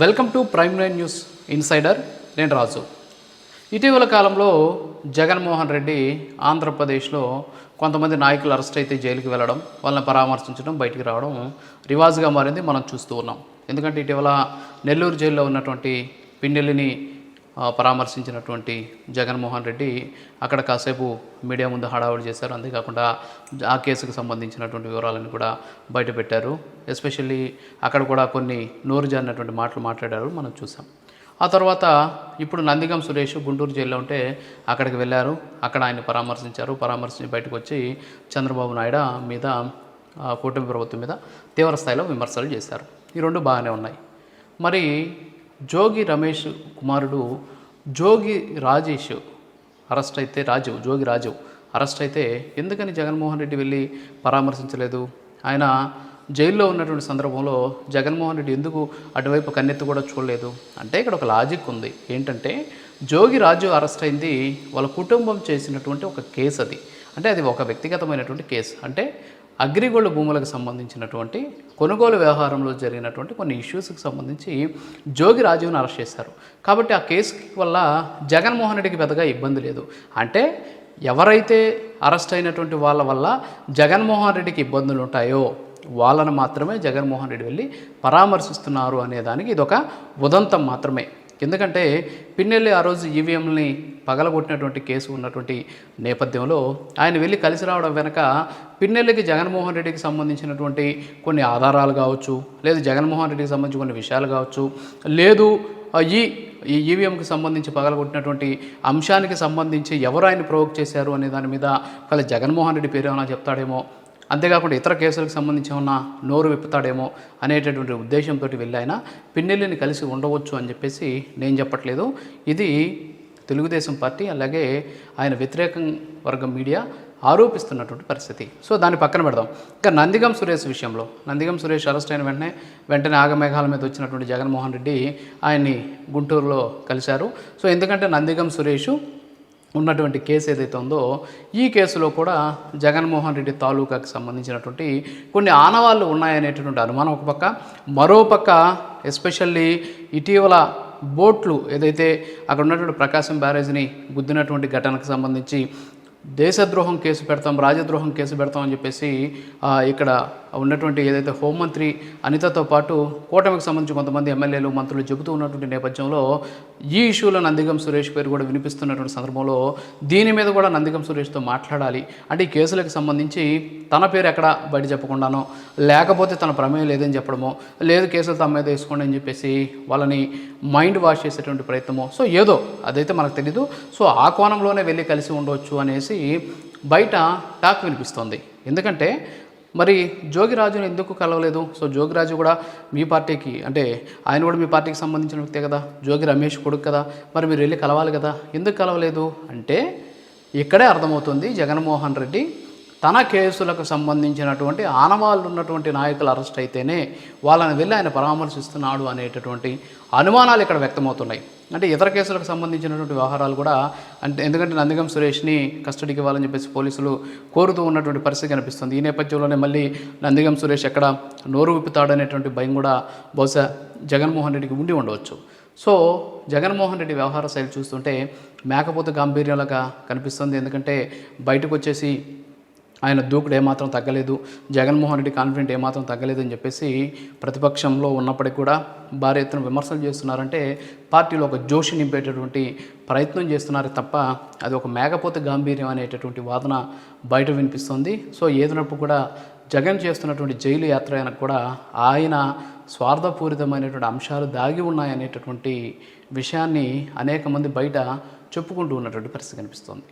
Welcome to Prime nine news insider నేను రాజు. ఇటీవల కాలంలో జగన్మోహన్ రెడ్డి ఆంధ్రప్రదేశ్లో కొంతమంది నాయకులు అరెస్ట్ అయితే జైలుకి వెళ్ళడం వాళ్ళని పరామర్శించడం బయటికి రావడం రివాజ్గా మారింది మనం చూస్తూ ఉన్నాం. ఎందుకంటే ఇటీవల నెల్లూరు జైల్లో ఉన్నటువంటి పిన్నెల్లిని పరామర్శించినటువంటి జగన్మోహన్ రెడ్డి అక్కడ కాసేపు మీడియా ముందు హడావుడి చేశారు. అంతేకాకుండా ఆ కేసుకు సంబంధించినటువంటి వివరాలను కూడా బయటపెట్టారు. ఎస్పెషల్లీ అక్కడ కూడా కొన్ని నోరు జారినటువంటి మాటలు మాట్లాడారు. మనం చూసాం. ఆ తర్వాత ఇప్పుడు నందిగం సురేష్ గుంటూరు జైల్లో ఉంటే అక్కడికి వెళ్ళారు. అక్కడ ఆయన పరామర్శించారు. పరామర్శించి బయటకు వచ్చి చంద్రబాబు నాయుడు మీద కూటమి ప్రభుత్వం మీద తీవ్ర స్థాయిలో విమర్శలు చేశారు. ఈ రెండు బాగానే ఉన్నాయి. మరి జోగి రమేష్ కుమారుడు జోగి రాజేష్ అరెస్ట్ అయితే రాజు జోగి రాజు అరెస్ట్ అయితే ఎందుకని జగన్మోహన్ రెడ్డి వెళ్ళి పరామర్శించలేదు? ఆయన జైల్లో ఉన్నటువంటి సందర్భంలో జగన్మోహన్ రెడ్డి ఎందుకు అటువైపు కన్నెత్తి కూడా చూడలేదు? అంటే ఇక్కడ ఒక లాజిక్ ఉంది. ఏంటంటే జోగి రాజు అరెస్ట్ అయింది వాళ్ళ కుటుంబం చేసినటువంటి ఒక కేసు అది అంటే అది ఒక వ్యక్తిగతమైనటువంటి కేసు. అంటే అగ్రిగోల్డ్ భూములకు సంబంధించినటువంటి కొనుగోలు వ్యవహారంలో జరిగినటువంటి కొన్ని ఇష్యూస్కి సంబంధించి జోగి రాజీవ్ని అరెస్ట్ చేశారు. కాబట్టి ఆ కేసు వల్ల జగన్మోహన్ రెడ్డికి పెద్దగా ఇబ్బంది లేదు. అంటే ఎవరైతే అరెస్ట్ అయినటువంటి వాళ్ళ వల్ల జగన్మోహన్ రెడ్డికి ఇబ్బందులు ఉంటాయో వాళ్ళను మాత్రమే జగన్మోహన్ రెడ్డి వెళ్ళి పరామర్శిస్తున్నారు అనేదానికి ఇదొక ఉదంతం మాత్రమే. ఎందుకంటే పిన్నెల్లి ఆ రోజు ఈవీఎంని పగలగొట్టినటువంటి కేసు ఉన్నటువంటి నేపథ్యంలో ఆయన వెళ్ళి కలిసి రావడం వెనక పిన్నెల్లికి జగన్మోహన్ రెడ్డికి సంబంధించినటువంటి కొన్ని ఆధారాలు కావచ్చు లేదు జగన్మోహన్ రెడ్డికి సంబంధించి కొన్ని విషయాలు కావచ్చు లేదు ఈ ఈ ఈవీఎంకి సంబంధించి పగలగొట్టినటువంటి అంశానికి సంబంధించి ఎవరు ఆయన ప్రవోక్ చేశారు అనే దాని మీద ఒకవేళ జగన్మోహన్ రెడ్డి పేరు ఏమైనా చెప్తాడేమో అంతేకాకుండా ఇతర కేసులకు సంబంధించి ఉన్న నోరు విప్పుతాడేమో అనేటటువంటి ఉద్దేశంతో వెళ్ళి ఆయన పిన్నెల్లిని కలిసి ఉండవచ్చు అని చెప్పేసి నేను చెప్పట్లేదు. ఇది తెలుగుదేశం పార్టీ అలాగే ఆయన వ్యతిరేకం వర్గం మీడియా ఆరోపిస్తున్నటువంటి పరిస్థితి. సో దాన్ని పక్కన పెడదాం. ఇంకా నందిగం సురేష్ విషయంలో. నందిగం సురేష్ అరెస్ట్ అయిన వెంటనే వెంటనే ఆగమేఘాల మీద వచ్చినటువంటి జగన్మోహన్ రెడ్డి ఆయన్ని గుంటూరులో కలిశారు. సో ఎందుకంటే నందిగం సురేష్ ఉన్నటువంటి కేసు ఏదైతే ఉందో ఈ కేసులో కూడా జగన్మోహన్ రెడ్డి తాలూకాకి సంబంధించినటువంటి కొన్ని ఆనవాళ్ళు ఉన్నాయనేటటువంటి అనుమానం ఒక పక్క. మరో పక్క ఎస్పెషల్లీ ఇటీవల బోట్లు ఏదైతే అక్కడ ఉన్నటువంటి ప్రకాశం బ్యారేజ్ని గుద్దినటువంటి ఘటనకు సంబంధించి దేశద్రోహం కేసు పెడతాం రాజద్రోహం కేసు పెడతాం అని చెప్పేసి ఇక్కడ ఉన్నటువంటి ఏదైతే హోంమంత్రి అనితతో పాటు కూటమికి సంబంధించి కొంతమంది ఎమ్మెల్యేలు మంత్రులు చెబుతూ ఉన్నటువంటి నేపథ్యంలో ఈ ఇష్యూలో నందిగం సురేష్ పేరు కూడా వినిపిస్తున్నటువంటి సందర్భంలో దీని మీద కూడా నందిగం సురేష్తో మాట్లాడాలి. అంటే ఈ కేసులకు సంబంధించి తన పేరు ఎక్కడ బయట చెప్పకుండానో లేకపోతే తన ప్రమేయం లేదని చెప్పడమో లేదు కేసులు తమ మీద వేసుకోండి అని చెప్పేసి వాళ్ళని మైండ్ వాష్ చేసేటువంటి ప్రయత్నమో సో ఏదో అదైతే మనకు తెలీదు. సో ఆ కోణంలోనే వెళ్ళి కలిసి ఉండవచ్చు అనేసి బయట టాక్ వినిపిస్తోంది. ఎందుకంటే మరి జోగిరాజును ఎందుకు కలవలేదు? సో జోగిరాజు కూడా మీ పార్టీకి అంటే ఆయన కూడా మీ పార్టీకి సంబంధించిన వ్యక్తే కదా? జోగి రమేష్ కొడుకు కదా? మరి మీరు వెళ్ళి కలవాలి కదా? ఎందుకు కలవలేదు? అంటే ఇక్కడే అర్థమవుతుంది జగన్మోహన్ రెడ్డి తన కేసులకు సంబంధించినటువంటి ఆనవాళ్ళు ఉన్నటువంటి నాయకులు అరెస్ట్ అయితేనే వాళ్ళని వెళ్ళి ఆయన పరామర్శిస్తున్నాడు అనేటటువంటి అనుమానాలు ఇక్కడ వ్యక్తమవుతున్నాయి. అంటే ఇతర కేసులకు సంబంధించినటువంటి వ్యవహారాలు కూడా అంటే ఎందుకంటే నందిగం సురేష్ని కస్టడీకి ఇవ్వాలని చెప్పేసి పోలీసులు కోరుతూ ఉన్నటువంటి పరిస్థితి కనిపిస్తుంది. ఈ నేపథ్యంలోనే మళ్ళీ నందిగం సురేష్ ఎక్కడ నోరు విప్పుతాడనేటువంటి భయం కూడా బహుశా జగన్మోహన్ రెడ్డికి ఉండి ఉండవచ్చు. సో జగన్మోహన్ రెడ్డి వ్యవహార శైలి చూస్తుంటే మేకపోత గాంభీర్యంలాగా కనిపిస్తుంది. ఎందుకంటే బయటకు వచ్చేసి ఆయన దూకుడు ఏమాత్రం తగ్గలేదు. జగన్మోహన్ రెడ్డి కాన్ఫిడెంట్ ఏమాత్రం తగ్గలేదు అని చెప్పేసి ప్రతిపక్షంలో ఉన్నప్పటికీ కూడా భారీ ఎత్తున విమర్శలు చేస్తున్నారంటే పార్టీలో ఒక జోషి నింపేటటువంటి ప్రయత్నం చేస్తున్నారు తప్ప అది ఒక మేకపోతే గాంభీర్యం అనేటటువంటి వాదన బయట వినిపిస్తుంది. సో ఏదైనప్పుడు కూడా జగన్ చేస్తున్నటువంటి జైలు యాత్ర అయినా కూడా ఆయన స్వార్థపూరితమైనటువంటి అంశాలు దాగి ఉన్నాయనేటటువంటి విషయాన్ని అనేక మంది బయట చెప్పుకుంటూ ఉన్నటువంటి పరిస్థితి కనిపిస్తుంది.